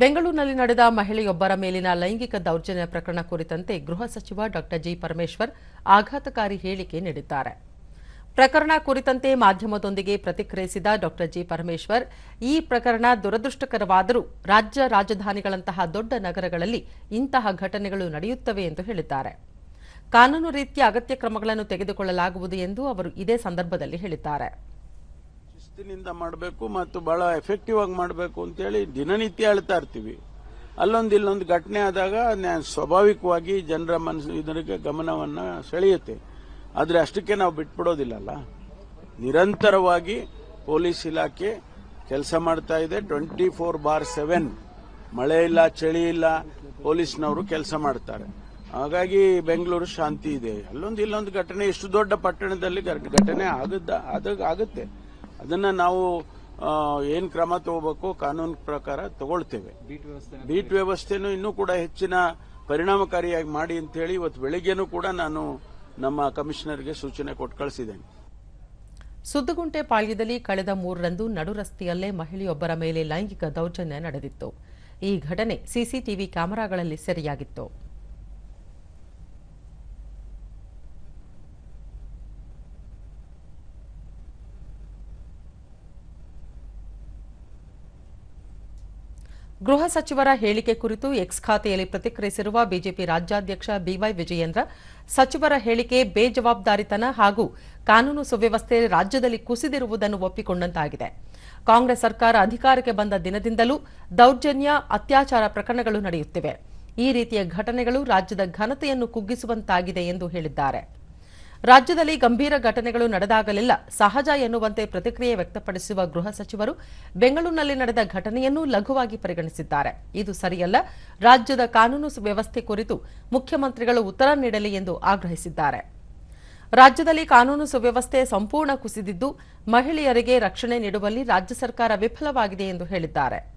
ಬೆಂಗಳೂರಿನಲ್ಲಿ ನಡೆದ ಮಹಿಳೆಯೊಬ್ಬರ ಮೇಲಿನ ಲೈಂಗಿಕ ದೌರ್ಜನ್ಯ ಪ್ರಕರಣ ಕುರಿತಂತೆ ಗೃಹ ಸಚಿವ ಡಾ ಜಿ ಪರಮೇಶ್ವರ್ ಆಘಾತಕಾರಿ ಹೇಳಿಕೆ ನೀಡಿದ್ದಾರೆ. ಪ್ರಕರಣ ಕುರಿತಂತೆ ಮಾಧ್ಯಮದೊಂದಿಗೆ ಪ್ರತಿಕ್ರಿಯಿಸಿದ ಡಾ ಜಿ ಪರಮೇಶ್ವರ್, ಈ ಪ್ರಕರಣ ದುರದೃಷ್ಟಕರವಾದರೂ ರಾಜ್ಯ ರಾಜಧಾನಿಗಳಂತಹ ದೊಡ್ಡ ನಗರಗಳಲ್ಲಿ ಇಂತಹ ಘಟನೆಗಳು ನಡೆಯುತ್ತವೆ ಎಂದು ಹೇಳಿದ್ದಾರೆ. ಕಾನೂನು ರೀತಿಯ ಅಗತ್ಯ ಕ್ರಮಗಳನ್ನು ತೆಗೆದುಕೊಳ್ಳಲಾಗುವುದು ಎಂದು ಅವರು ಇದೇ ಸಂದರ್ಭದಲ್ಲಿ ಹೇಳಿದ್ದಾರೆ. ಶಿಸ್ತಿನಿಂದ ಮಾಡಬೇಕು ಮತ್ತು ಬಹಳ ಎಫೆಕ್ಟಿವ್ ಆಗಿ ಮಾಡಬೇಕು ಅಂತೇಳಿ ದಿನನಿತ್ಯ ಹೇಳ್ತಾ ಇರ್ತೀವಿ. ಅಲ್ಲೊಂದು ಇಲ್ಲೊಂದು ಘಟನೆ ಆದಾಗ ಸ್ವಾಭಾವಿಕವಾಗಿ ಜನರ ಮನಸ್ಸು ಇದರಿಗೆ ಗಮನವನ್ನು ಸೆಳೆಯುತ್ತೆ. ಆದರೆ ಅಷ್ಟಕ್ಕೆ ನಾವು ಬಿಟ್ಬಿಡೋದಿಲ್ಲಲ್ಲ. ನಿರಂತರವಾಗಿ ಪೊಲೀಸ್ ಇಲಾಖೆ ಕೆಲಸ ಮಾಡ್ತಾ ಇದೆ ಟ್ವೆಂಟಿ ಫೋರ್ ಬಾರ್ ಸೆವೆನ್. ಮಳೆ ಇಲ್ಲ, ಚಳಿ ಇಲ್ಲ, ಪೊಲೀಸ್ನವರು ಕೆಲಸ ಮಾಡ್ತಾರೆ. ಹಾಗಾಗಿ ಬೆಂಗಳೂರು ಶಾಂತಿ ಇದೆ. ಅಲ್ಲೊಂದು ಇಲ್ಲೊಂದು ಘಟನೆ, ಇಷ್ಟು ದೊಡ್ಡ ಪಟ್ಟಣದಲ್ಲಿ ಘಟನೆ ಆಗದ ಆದಾಗ ಆಗುತ್ತೆ. ಅದನ್ನ ನಾವು ಏನು ಕ್ರಮ ತಗೋಬೇಕು ಕಾನೂನು ಪ್ರಕಾರ ತಗೊಳ್ತೇವೆ. ಬೀಟ್ ವ್ಯವಸ್ಥೆನೂ ಇನ್ನೂ ಕೂಡ ಹೆಚ್ಚಿನ ಪರಿಣಾಮಕಾರಿಯಾಗಿ ಮಾಡಿ ಅಂತ ಹೇಳಿ ಇವತ್ತು ಬೆಳಿಗ್ಗೆನೂ ಕೂಡ ನಾನು ನಮ್ಮ ಕಮಿಷನರ್ಗೆ ಸೂಚನೆ ಕೊಟ್ಟು ಕಳಿಸಿದ್ದೇನೆ. ಸುದ್ದುಗುಂಟೆ ಪಾಳ್ಯದಲ್ಲಿ ಕಳೆದ ಮೂರರಂದು ನಡು ರಸ್ತೆಯಲ್ಲೇ ಮಹಿಳೆಯೊಬ್ಬರ ಮೇಲೆ ಲೈಂಗಿಕ ದೌರ್ಜನ್ಯ ನಡೆದಿತ್ತು. ಈ ಘಟನೆ ಸಿಸಿಟಿವಿ ಕ್ಯಾಮೆರಾಗಳಲ್ಲಿ ಸೆರೆಯಾಗಿತ್ತು. ಗೃಹ ಸಚಿವರ ಹೇಳಿಕೆ ಕುರಿತು ಎಕ್ಸ್ ಖಾತೆಯಲ್ಲಿ ಪ್ರತಿಕ್ರಿಯಿಸಿರುವ ಬಿಜೆಪಿ ರಾಜ್ಯಾಧ್ಯಕ್ಷ ಬಿವೈ ವಿಜಯೇಂದ್ರ, ಸಚಿವರ ಹೇಳಿಕೆ ಬೇಜವಾಬ್ದಾರಿತನ ಹಾಗೂ ಕಾನೂನು ಸುವ್ಯವಸ್ಥೆ ರಾಜ್ಯದಲ್ಲಿ ಕುಸಿದಿರುವುದನ್ನು ಒಪ್ಪಿಕೊಂಡಂತಾಗಿದೆ. ಕಾಂಗ್ರೆಸ್ ಸರ್ಕಾರ ಅಧಿಕಾರಕ್ಕೆ ಬಂದ ದಿನದಿಂದಲೂ ದೌರ್ಜನ್ಯ, ಅತ್ಯಾಚಾರ ಪ್ರಕರಣಗಳು ನಡೆಯುತ್ತಿವೆ. ಈ ರೀತಿಯ ಘಟನೆಗಳು ರಾಜ್ಯದ ಘನತೆಯನ್ನು ಕುಗ್ಗಿಸುವಂತಾಗಿದೆ ಎಂದು ಹೇಳಿದ್ದಾರೆ. ರಾಜ್ಯದಲ್ಲಿ ಗಂಭೀರ ಘಟನೆಗಳು ನಡೆದಾಗಲೆಲ್ಲ. ಸಹಜ ಎನ್ನುವಂತೆ ಪ್ರತಿಕ್ರಿಯೆ ವ್ಯಕ್ತಪಡಿಸುವ ಗೃಹ ಸಚಿವರು ಬೆಂಗಳೂರಿನಲ್ಲಿ ನಡೆದ ಘಟನೆಯನ್ನು ಲಘುವಾಗಿ ಪರಿಗಣಿಸಿದ್ದಾರೆ. ಇದು ಸರಿಯಲ್ಲ. ರಾಜ್ಯದ ಕಾನೂನು ವ್ಯವಸ್ಥೆ ಕುರಿತು ಮುಖ್ಯಮಂತ್ರಿಗಳು ಉತ್ತರ ನೀಡಲಿ ಎಂದು ಆಗ್ರಹಿಸಿದ್ದಾರೆ. ರಾಜ್ಯದಲ್ಲಿ ಕಾನೂನು ಸುವ್ಯವಸ್ಥೆ ಸಂಪೂರ್ಣ ಕುಸಿದಿದ್ದು ಮಹಿಳೆಯರಿಗೆ ರಕ್ಷಣೆ ನೀಡುವಲ್ಲಿ ರಾಜ್ಯ ಸರ್ಕಾರ ವಿಫಲವಾಗಿದೆ ಎಂದು ಹೇಳಿದ್ದಾರೆ.